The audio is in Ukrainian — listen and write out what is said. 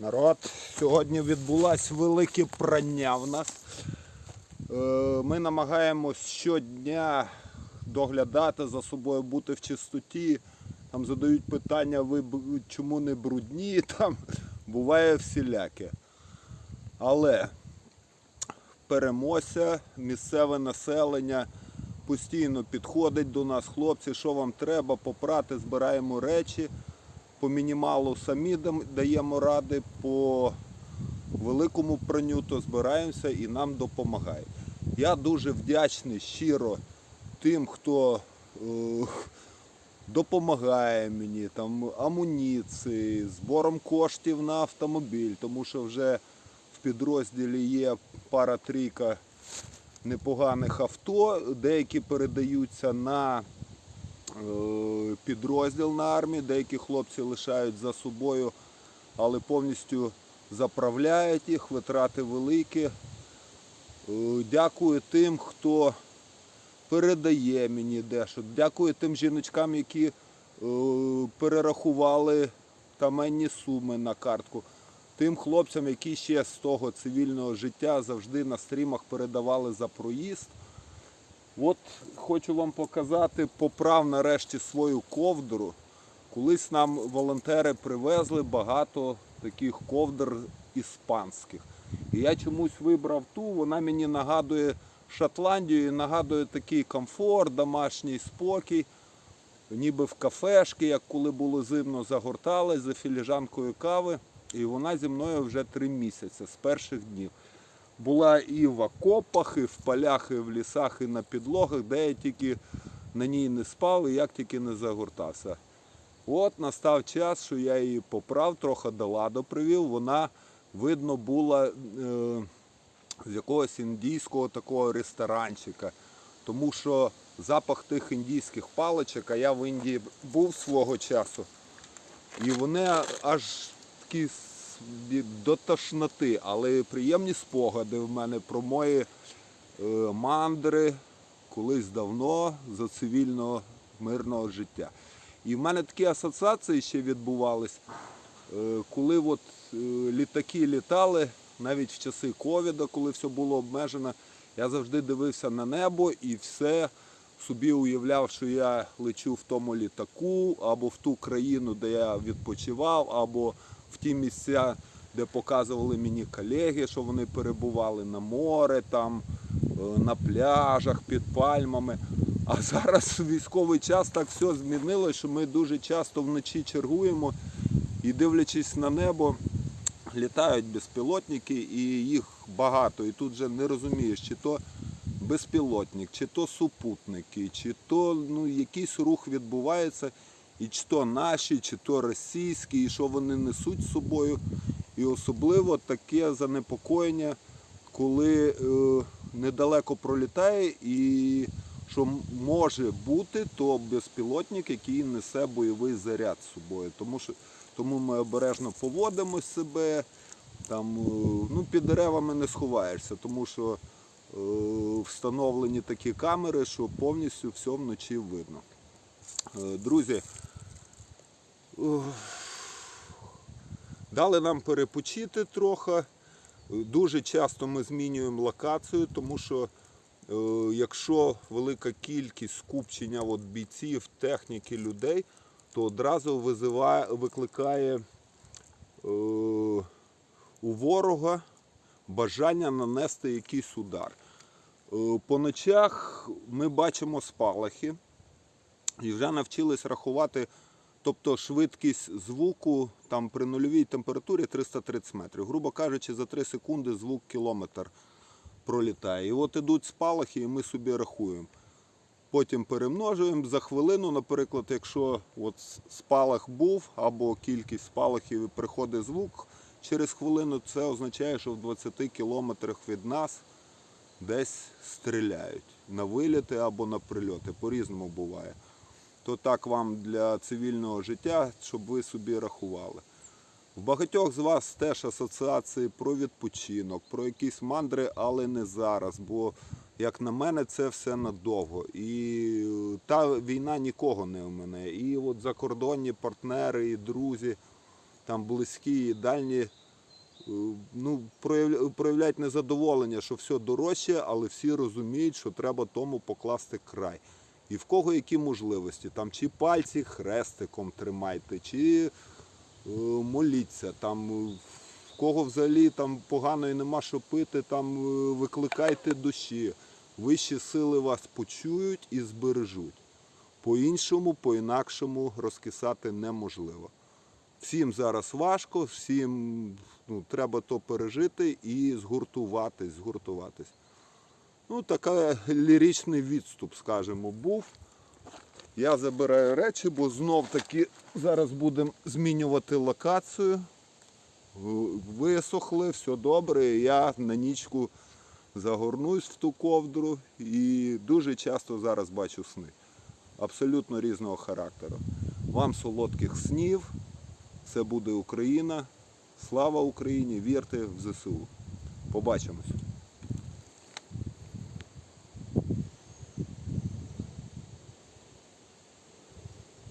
Народ, сьогодні відбулось велике прання в нас. Е, Ми намагаємось щодня доглядати за собою, бути в чистоті. Там задають питання, ви чому не брудні, там буває всіляке. Але переможця, місцеве населення постійно підходить до нас, хлопці, що вам треба, попрати, збираємо речі. По мінімалу самі даємо ради, по великому пранню то збираємося і нам допомагає. Я дуже вдячний щиро тим, хто е, допомагає мені, там амуніції, збором коштів на автомобіль, тому що вже в підрозділі є пара-трійка непоганих авто, деякі передаються на підрозділ на армії, деякі хлопці лишають за собою, але повністю заправляють їх, витрати великі. Е, Дякую тим, хто передає мені дещо. Дякую тим жіночкам, які е, перерахували таменні суми на картку. Тим хлопцям, які ще з того цивільного життя завжди на стрімах передавали за проїзд. От хочу вам показати, поправ нарешті свою ковдру. Колись нам волонтери привезли багато таких ковдр іспанських. І я чомусь вибрав ту, вона мені нагадує Шотландію, і нагадує такий комфорт, домашній спокій. Ніби в кафешки, як коли було зимно, загортали за філіжанкою кави. І вона зі мною вже три місяці з перших днів була і в окопах, і в полях, і в лісах, і на підлогах, де я тільки на ній не спав і як тільки не загортався. От настав час, що я її поправ, трохи до ладу привів. Вона, видно, була е, з якогось індійського такого ресторанчика. Тому що запах тих індійських паличок, а я в Індії був свого часу. І вони аж такі до тошноти, але приємні спогади в мене про мої е, мандри колись давно за цивільного мирного життя. І в мене такі асоціації ще відбувались, е, коли от, е, літаки літали, навіть в часи ковіда, коли все було обмежено, я завжди дивився на небо і все собі уявляв, що я лечу в тому літаку, або в ту країну, де я відпочивав, або в ті місця, де показували мені колеги, що вони перебували на море, там, е, на пляжах, під пальмами. А зараз військовий час так все змінилося, що ми дуже часто вночі чергуємо і дивлячись на небо, літають безпілотники і їх багато. І тут вже не розумієш, чи то безпілотник, чи то супутники, чи то ну, якийсь рух відбувається, і чи то наші, чи то російські, і що вони несуть з собою. І особливо таке занепокоєння, коли е, недалеко пролітає і що може бути, то безпілотник, який несе бойовий заряд з собою. Тому, що, тому ми обережно поводимо себе, там, е, ну, під деревами не сховаєшся, тому що е, встановлені такі камери, що повністю все вночі видно. Е, Друзі, дали нам перепочити трохи. Дуже часто ми змінюємо локацію, тому що е, якщо велика кількість скупчення от бійців, техніки, людей, то одразу визиває, викликає е, у ворога бажання нанести якийсь удар. Е, По ночах ми бачимо спалахи і вже навчились рахувати, тобто швидкість звуку там при нульовій температурі 330 метрів. Грубо кажучи, за 3 секунди звук кілометр пролітає. І от ідуть спалахи, і ми собі рахуємо. Потім перемножуємо за хвилину, наприклад, якщо от спалах був або кількість спалахів і приходить звук через хвилину, це означає, що в 20 кілометрах від нас десь стріляють на виліти або на прильоти. По-різному буває. То так вам для цивільного життя, щоб ви собі рахували. В багатьох з вас теж асоціації про відпочинок, про якісь мандри, але не зараз. Бо, як на мене, це все надовго. І та війна нікого не в мене. І от закордонні партнери, і друзі, там близькі і дальні е, ну, проявляють незадоволення, що все дорожче, але всі розуміють, що треба тому покласти край. І в кого які можливості, там чи пальці хрестиком тримайте, чи е, моліться, там е, в кого взагалі там погано і нема що пити, там е, викликайте душі. Вищі сили вас почують і збережуть. По-іншому, по-інакшому розкисати неможливо. Всім зараз важко, всім ну, треба то пережити і згуртуватись, згуртуватись. Ну, такий ліричний відступ, скажімо, був. Я забираю речі, бо знов таки зараз будемо змінювати локацію. Висохли, все добре. Я на нічку загорнусь в ту ковдру і дуже часто зараз бачу сни. Абсолютно різного характеру. Вам солодких снів. Це буде Україна. Слава Україні! Вірте в ЗСУ. Побачимось.